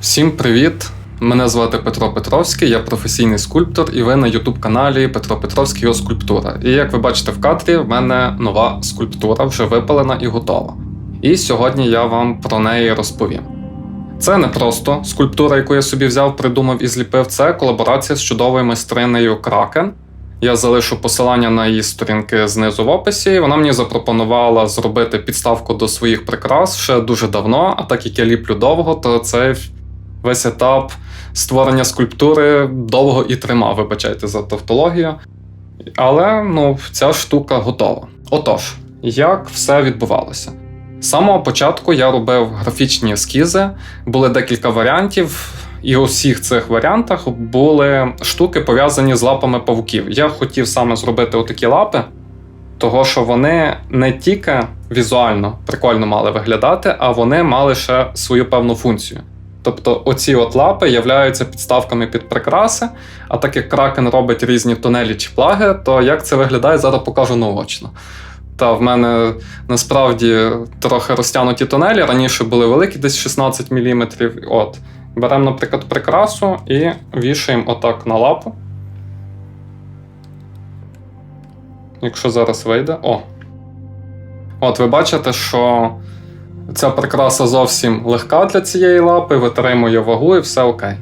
Всім привіт! Мене звати Петро Петровський, я професійний скульптор, і ви на Ютуб-каналі Петро Петровський його скульптура. І як ви бачите в кадрі, в мене нова скульптура вже випалена і готова. І сьогодні я вам про неї розповім. Це не просто скульптура, яку я собі взяв, придумав і зліпив. Це колаборація з чудовою майстринею Кракен. Я залишу посилання на її сторінки знизу в описі. Вона мені запропонувала зробити підставку до своїх прикрас ще дуже давно. А так як я ліплю довго, то цей весь етап створення скульптури довго і тримав, вибачайте за тавтологію. Але ну, ця штука готова. Отож, як все відбувалося? З самого початку я робив графічні ескізи, були декілька варіантів, і у всіх цих варіантах були штуки пов'язані з лапами павуків. Я хотів саме зробити отакі лапи, того що вони не тільки візуально прикольно мали виглядати, а вони мали ще свою певну функцію. Тобто оці от лапи являються підставками під прикраси, а так як кракен робить різні тунелі чи плаги, то як це виглядає, зараз покажу наочно. Та в мене насправді трохи розтягнуті тунелі. Раніше були великі, десь 16 мм. От. Беремо, наприклад, прикрасу і вішаємо отак на лапу. Якщо зараз вийде. О. От ви бачите, що ця прикраса зовсім легка для цієї лапи, витримує вагу і все окей.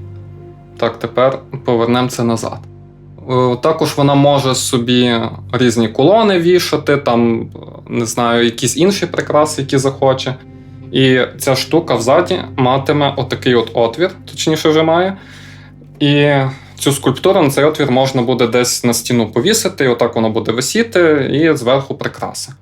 Так, тепер повернемо це назад. Е, Також вона може собі різні кулони вішати, там, не знаю, якісь інші прикраси, які захоче. І ця штука взаді матиме отакий от отвір, точніше вже має. І цю скульптуру на цей отвір можна буде десь на стіну повісити, і отак воно буде висіти, і зверху прикраси.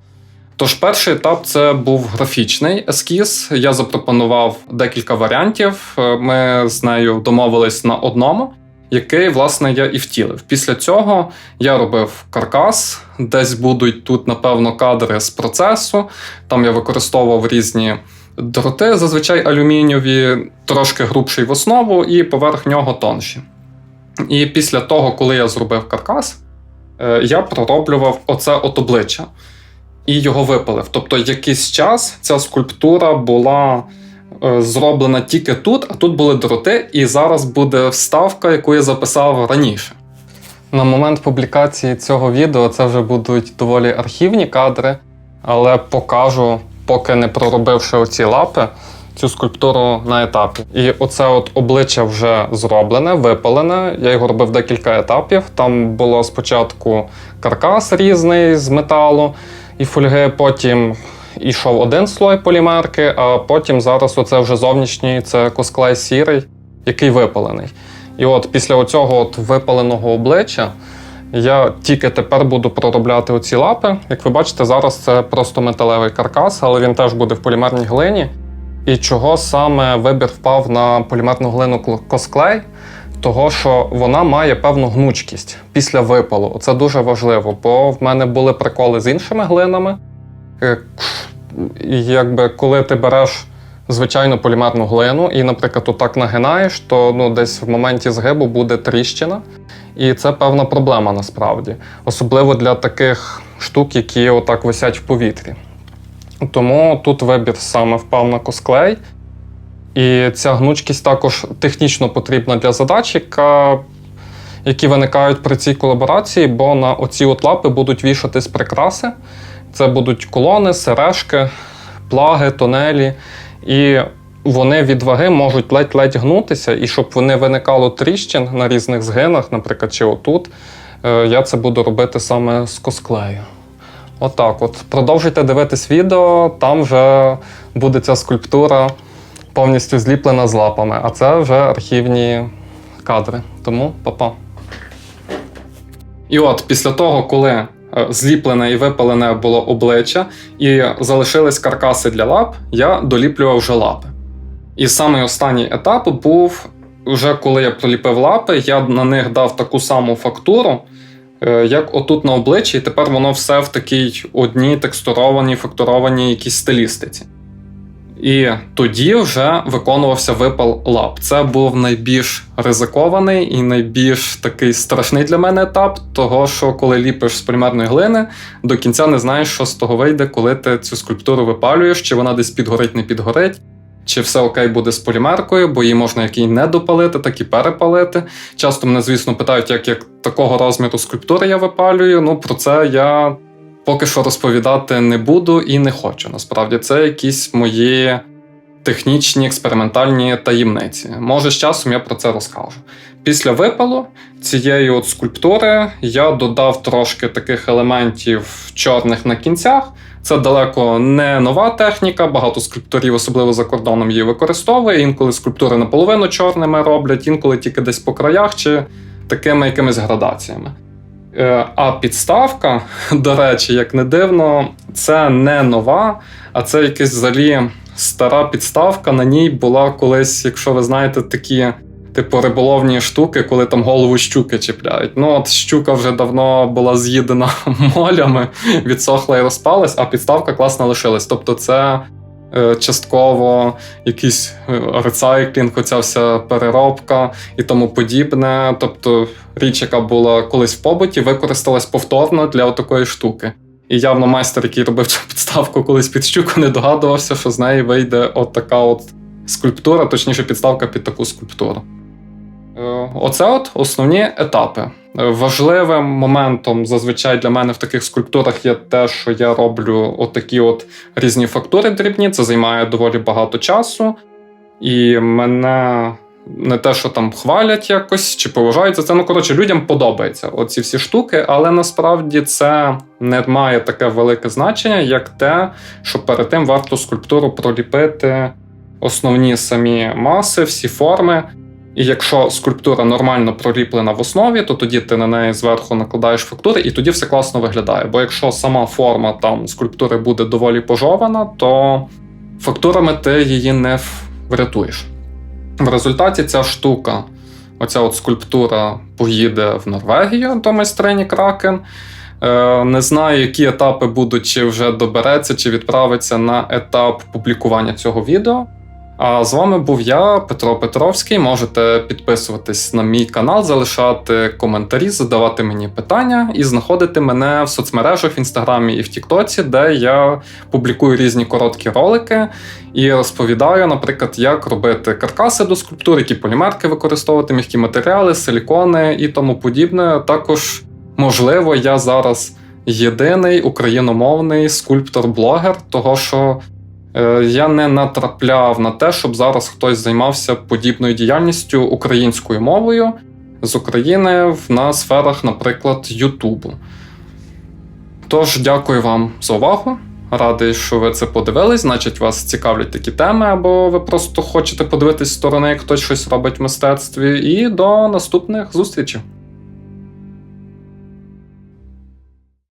Тож перший етап це був графічний ескіз. Я запропонував декілька варіантів. Ми з нею домовились на одному, який, власне, я і втілив. Після цього я робив каркас, десь будуть тут, напевно, кадри з процесу. Там я використовував різні дроти, зазвичай алюмінієві, трошки грубший в основу, і поверх нього тонші. І після того, коли я зробив каркас, е, я пророблював оце от обличчя і його випалив. Тобто, якийсь час ця скульптура була е, зроблена тільки тут, а тут були дроти, і зараз буде вставка, яку я записав раніше. На момент публікації цього відео це вже будуть доволі архівні кадри, але покажу, поки не проробивши оці лапи, цю скульптуру на етапі. І оце от обличчя вже зроблене, випалене. Я його робив декілька етапів. Там було спочатку каркас різний з металу і фольги, потім йшов один слой полімерки, а потім зараз оце вже зовнішній це косклей сірий, який випалений. І от після оцього от випаленого обличчя я тільки тепер буду проробляти оці лапи. Як ви бачите, зараз це просто металевий каркас, але він теж буде в полімерній глині. І чого саме вибір впав на полімерну глину кл- косклей? Того, що вона має певну гнучкість після випалу. Це дуже важливо, бо в мене були приколи з іншими глинами. Е, якби коли ти береш звичайну полімерну глину і, наприклад, отак нагинаєш, то ну, десь в моменті згибу буде тріщина. І це певна проблема насправді, особливо для таких штук, які отак висять в повітрі. Тому тут вибір саме впав на косклей. І ця гнучкість також технічно потрібна для задач, яка, які виникають при цій колаборації, бо на оці от лапи будуть вішатись прикраси. Це будуть колони, сережки, плаги, тунелі. І вони від ваги можуть ледь-ледь гнутися, і щоб вони виникало тріщин на різних згинах, наприклад, чи отут, е, я це буду робити саме з косклею. Отак от. Продовжуйте дивитись відео, там вже буде ця скульптура повністю зліплена з лапами, а це вже архівні кадри. Тому па-па. І от після того, коли е, зліплене і випалене було обличчя, і залишились каркаси для лап, я доліплював вже лапи. І самий останній етап був вже коли я проліпив лапи, я на них дав таку саму фактуру, е, як отут на обличчі, і тепер воно все в такій одній текстурованій, фактурованій якійсь стилістиці. І тоді вже виконувався випал лап. Це був найбільш ризикований і найбільш такий страшний для мене етап, того що коли ліпиш з полімерної глини, до кінця не знаєш, що з того вийде, коли ти цю скульптуру випалюєш, чи вона десь підгорить, не підгорить. чи все окей буде з полімеркою, бо її можна як і не допалити, так і перепалити. Часто мене, звісно, питають, як, як такого розміру скульптури я випалюю. Ну, про це я поки що розповідати не буду і не хочу. Насправді, це якісь мої технічні експериментальні таємниці. Може, з часом я про це розкажу. Після випалу цієї от скульптури я додав трошки таких елементів чорних на кінцях. Це далеко не нова техніка. Багато скульпторів, особливо за кордоном, її використовує. Інколи скульптури наполовину чорними роблять, інколи тільки десь по краях чи такими якимись градаціями. Е, А підставка, до речі, як не дивно, це не нова, а це якась взагалі стара підставка. На ній була колись, якщо ви знаєте, такі. Типу риболовні штуки, коли там голову щуки чіпляють. Ну, от щука вже давно була з'їдена молями, відсохла і розпалась, а підставка класно лишилась. Тобто, це частково якийсь е, рецайклінг, оця вся переробка і тому подібне. Тобто, річ, яка була колись в побуті, використалась повторно для такої штуки. І явно майстер, який робив цю підставку колись під щуку, не догадувався, що з неї вийде от така от скульптура, точніше, підставка під таку скульптуру. Е, Оце от основні етапи. Е, Важливим моментом зазвичай для мене в таких скульптурах є те, що я роблю отакі от різні фактури дрібні. Це займає доволі багато часу. І мене не те, що там хвалять якось чи поважають за це. Ну, коротше, людям подобається оці всі штуки, але насправді це не має таке велике значення, як те, що перед тим варто скульптуру проліпити основні самі маси, всі форми. І якщо скульптура нормально проліплена в основі, то тоді ти на неї зверху накладаєш фактури, і тоді все класно виглядає. Бо якщо сама форма там скульптури буде доволі пожована, то фактурами ти її не врятуєш. В результаті ця штука, оця от скульптура поїде в Норвегію до майстрині Кракен. Е, Не знаю, які етапи будуть, чи вже добереться, чи відправиться на етап публікування цього відео. А з вами був я, Петро Петровський. Можете підписуватись на мій канал, залишати коментарі, задавати мені питання і знаходити мене в соцмережах в інстаграмі і в Тіктоці, де я публікую різні короткі ролики і розповідаю, наприклад, як робити каркаси до скульптур, які полімерки використовувати, м'які матеріали, силікони і тому подібне. Також, можливо, я зараз єдиний україномовний скульптор-блогер, того що. Е, Я не натрапляв на те, щоб зараз хтось займався подібною діяльністю українською мовою з України на сферах, наприклад, Ютубу. Тож, дякую вам за увагу. Радий, що ви це подивились. Значить, вас цікавлять такі теми, або ви просто хочете подивитись сторони, як хтось щось робить в мистецтві. І до наступних зустрічей.